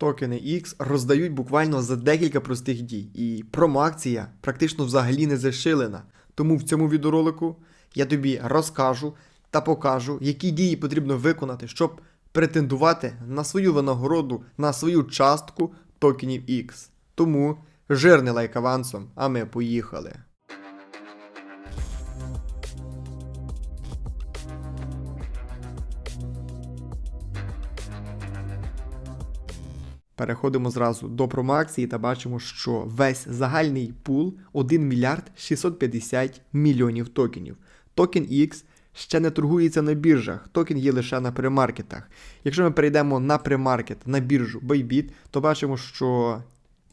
Токени X роздають буквально за декілька простих дій, і промоакція практично взагалі не зашилена. Тому в цьому відеоролику я тобі розкажу та покажу, які дії потрібно виконати, щоб претендувати на свою винагороду, на свою частку токенів X. Тому жирний лайк авансом, а ми поїхали. Переходимо зразу до промоакції та бачимо, що весь загальний пул 1 мільярд 650 мільйонів токенів. Токен X ще не торгується на біржах, токен є лише на премаркетах. Якщо ми перейдемо на премаркет на біржу Bybit, то бачимо, що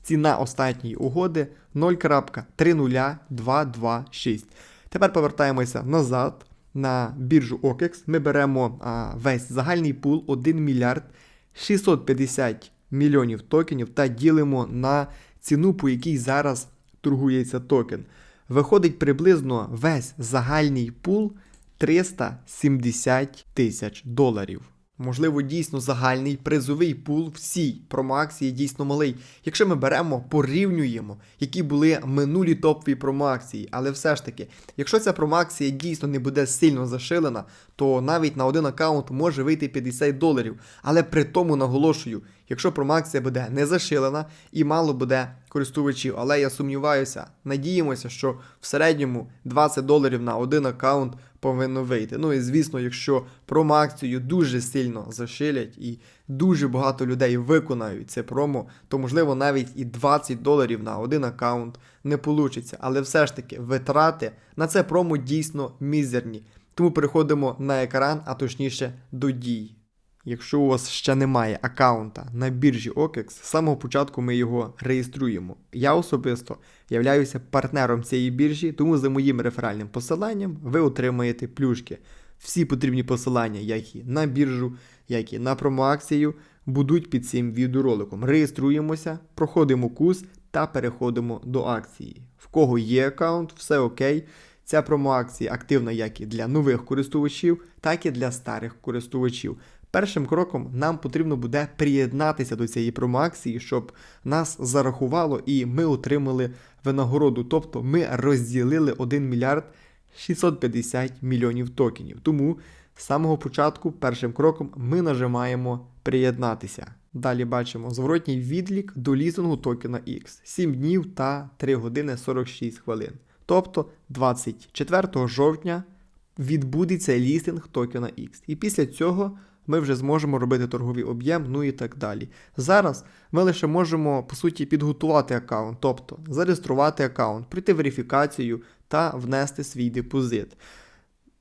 ціна останньої угоди 0.30226. Тепер повертаємося назад на біржу OKEX. Ми беремо а, весь загальний пул 1 мільярд 650 мільйонів токенів та ділимо на ціну, по якій зараз торгується токен. Виходить приблизно весь загальний пул 370 тисяч доларів. Можливо, дійсно загальний призовий пул всій промоакції дійсно малий. Якщо ми беремо, порівнюємо, які були минулі топові промоакції. Але все ж таки, якщо ця промоакція дійсно не буде сильно зашилена, то навіть на один аккаунт може вийти 50 доларів. Але при тому наголошую, якщо промоакція буде не зашилена і мало буде користувачів, але я сумніваюся, надіємося, що в середньому 20 доларів на один аккаунт повинно вийти. Ну і звісно, якщо промоакцію дуже сильно зашилять і дуже багато людей виконають це промо, то можливо навіть і 20 доларів на один аккаунт не вийде. Але все ж таки витрати на це промо дійсно мізерні. Тому переходимо на екран, а точніше до дій. Якщо у вас ще немає аккаунта на біржі OKEX, з самого початку ми його реєструємо. Я особисто являюся партнером цієї біржі, тому за моїм реферальним посиланням ви отримаєте плюшки. Всі потрібні посилання, як і на біржу, як і на промоакцію, будуть під цим відеороликом. Реєструємося, проходимо курс та переходимо до акції. В кого є аккаунт, все окей. Ця промоакція активна як і для нових користувачів, так і для старих користувачів. Першим кроком нам потрібно буде приєднатися до цієї промоакції, щоб нас зарахувало і ми отримали винагороду. Тобто ми розділили 1 мільярд 650 мільйонів токенів. Тому з самого початку, першим кроком, ми нажимаємо приєднатися. Далі бачимо зворотній відлік до лізингу токена X 7 днів та 3 години 46 хвилин. Тобто 24 жовтня відбудеться лістинг токена X. І після цього ми вже зможемо робити торговий об'єм, ну і так далі. Зараз ми лише можемо, по суті, підготувати аккаунт, тобто зареєструвати аккаунт, пройти верифікацію та внести свій депозит.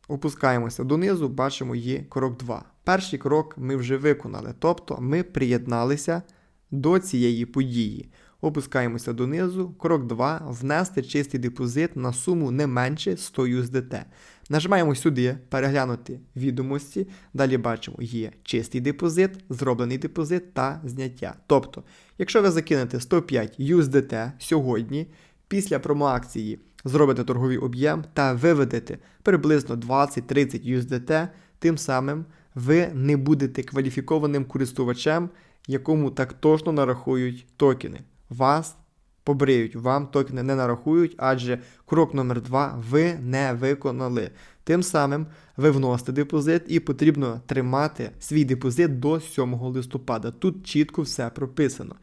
Опускаємося донизу, бачимо, є крок 2. Перший крок ми вже виконали, тобто ми приєдналися до цієї події. Опускаємося донизу. Крок 2. Внести чистий депозит на суму не менше 100 USDT. Нажимаємо сюди переглянути відомості. Далі бачимо, є чистий депозит, зроблений депозит та зняття. Тобто, якщо ви закинете 105 USDT сьогодні, після промоакції зробите торговий об'єм та виведете приблизно 20-30 USDT, тим самим ви не будете кваліфікованим користувачем, якому так точно нарахують токени. Вас побриють, вам токени не нарахують, адже крок номер 2 ви не виконали. Тим самим ви вносите депозит і потрібно тримати свій депозит до 7 листопада. Тут чітко все прописано.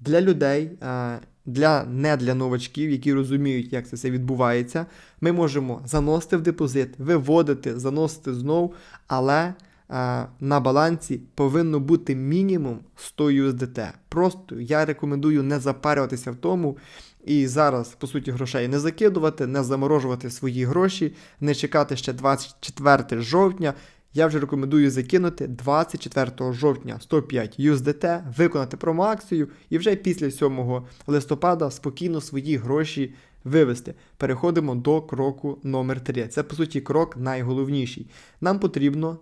Для людей, для не для новачків, які розуміють, як це все відбувається, ми можемо заносити в депозит, виводити, заносити знову, але на балансі повинно бути мінімум 100 USDT. Просто я рекомендую не запарюватися в тому і зараз, по суті, грошей не закидувати, не заморожувати свої гроші, не чекати ще 24 жовтня. Я вже рекомендую закинути 24 жовтня 105 USDT, виконати промоакцію і вже після 7 листопада спокійно свої гроші вивести. Переходимо до кроку номер 3 Це, по суті, крок найголовніший. Нам потрібно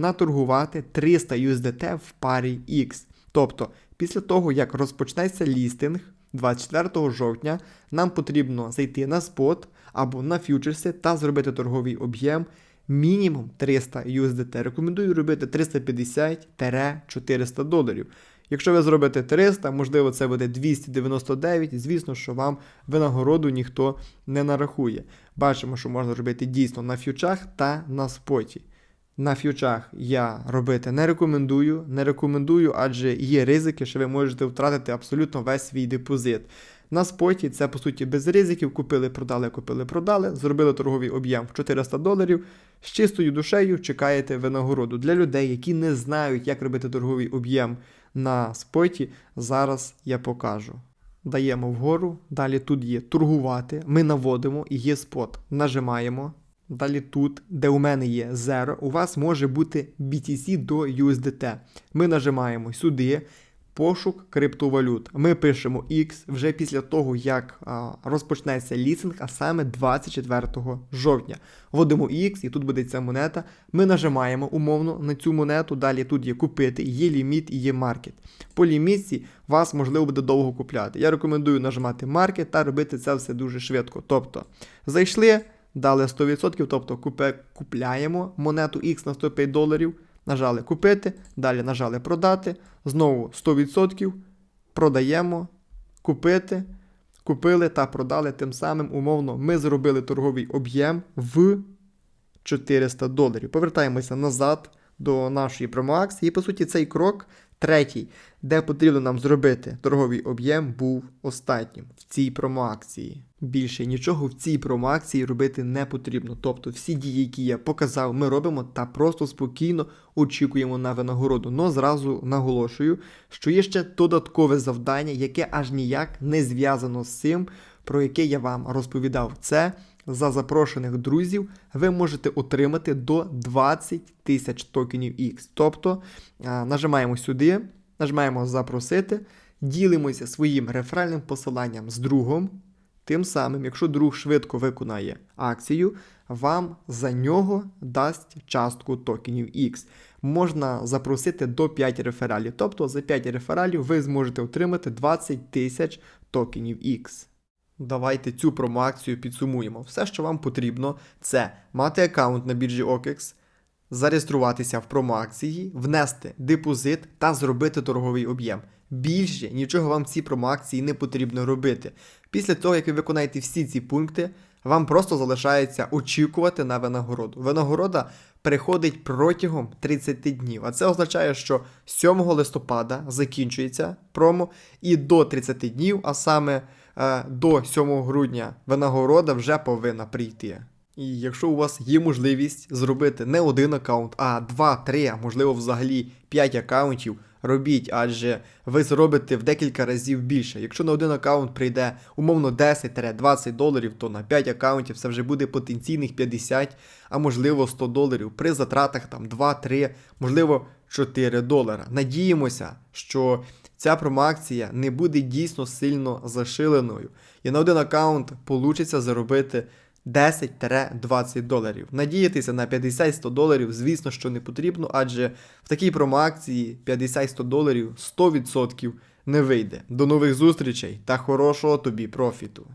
наторгувати 300 USDT в парі X. Тобто, після того, як розпочнеться лістинг 24 жовтня, нам потрібно зайти на спот або на фьючерси та зробити торговий об'єм мінімум 300 USDT. Рекомендую робити 350-400 доларів. Якщо ви зробите 300, можливо, це буде 299, звісно, що вам винагороду ніхто не нарахує. Бачимо, що можна робити дійсно на фьючах та на споті. На фьючах я робити не рекомендую, не рекомендую, адже є ризики, що ви можете втратити абсолютно весь свій депозит. На споті це по суті без ризиків. Купили, продали, купили, продали, зробили торговий об'єм в 400 доларів. З чистою душею чекаєте винагороду. Для людей, які не знають, як робити торговий об'єм на споті, зараз я покажу. Даємо вгору, далі тут є торгувати. Ми наводимо і є спот. Нажимаємо. Далі тут, де у мене є 0, у вас може бути BTC до USDT. Ми нажимаємо сюди. Пошук криптовалют. Ми пишемо X вже після того, як а, розпочнеться лісинг, а саме 24 жовтня. Вводимо X, і тут буде ця монета. Ми нажимаємо умовно на цю монету. Далі тут є купити, є ліміт і є маркет. По лімітці вас можливо буде довго купляти. Я рекомендую нажимати маркет та робити це все дуже швидко. Тобто, зайшли, дали 100%, тобто купе, купляємо монету X на 105 доларів. Нажали купити, далі нажали продати, знову 100%, продаємо, купити, купили та продали. Тим самим, умовно, ми зробили торговий об'єм в 400 доларів. Повертаємося назад до нашої промоакції. І, по суті, цей крок, третій, де потрібно нам зробити торговий об'єм, був останнім в цій промоакції. Більше нічого в цій промоакції робити не потрібно. Тобто всі дії, які я показав, ми робимо та просто спокійно очікуємо на винагороду. Но зразу наголошую, що є ще додаткове завдання, яке аж ніяк не зв'язано з цим, про яке я вам розповідав. Це за запрошених друзів ви можете отримати до 20 тисяч токенів X. Тобто нажимаємо сюди, нажимаємо запросити, ділимося своїм реферальним посиланням з другом. Тим самим, якщо друг швидко виконає акцію, вам за нього дасть частку токенів X. Можна запросити до 5 рефералів. Тобто за 5 рефералів ви зможете отримати 20 тисяч токенів X. Давайте цю промоакцію підсумуємо. Все, що вам потрібно, це мати аккаунт на біржі OKEX, зареєструватися в промоакції, внести депозит та зробити торговий об'єм. Більше нічого вам в цій промоакції не потрібно робити. Після того, як ви виконаєте всі ці пункти, вам просто залишається очікувати на винагороду. Винагорода приходить протягом 30 днів. А це означає, що 7 листопада закінчується промо, і до 30 днів, а саме до 7 грудня, винагорода вже повинна прийти. І якщо у вас є можливість зробити не один аккаунт, а 2, 3, а можливо взагалі 5 аккаунтів, робіть, адже ви зробите в декілька разів більше. Якщо на один аккаунт прийде умовно 10-20 доларів, то на 5 аккаунтів це вже буде потенційних 50, а можливо 100 доларів при затратах там 2-3, можливо 4 долара. Надіємося, що ця промоакція не буде дійсно сильно зашиленою. І на один аккаунт получиться заробити 10-20 доларів. Надіятися на 50-100 доларів, звісно, що не потрібно, адже в такій промоакції 50-100 доларів 100% не вийде. До нових зустрічей та хорошого тобі профіту!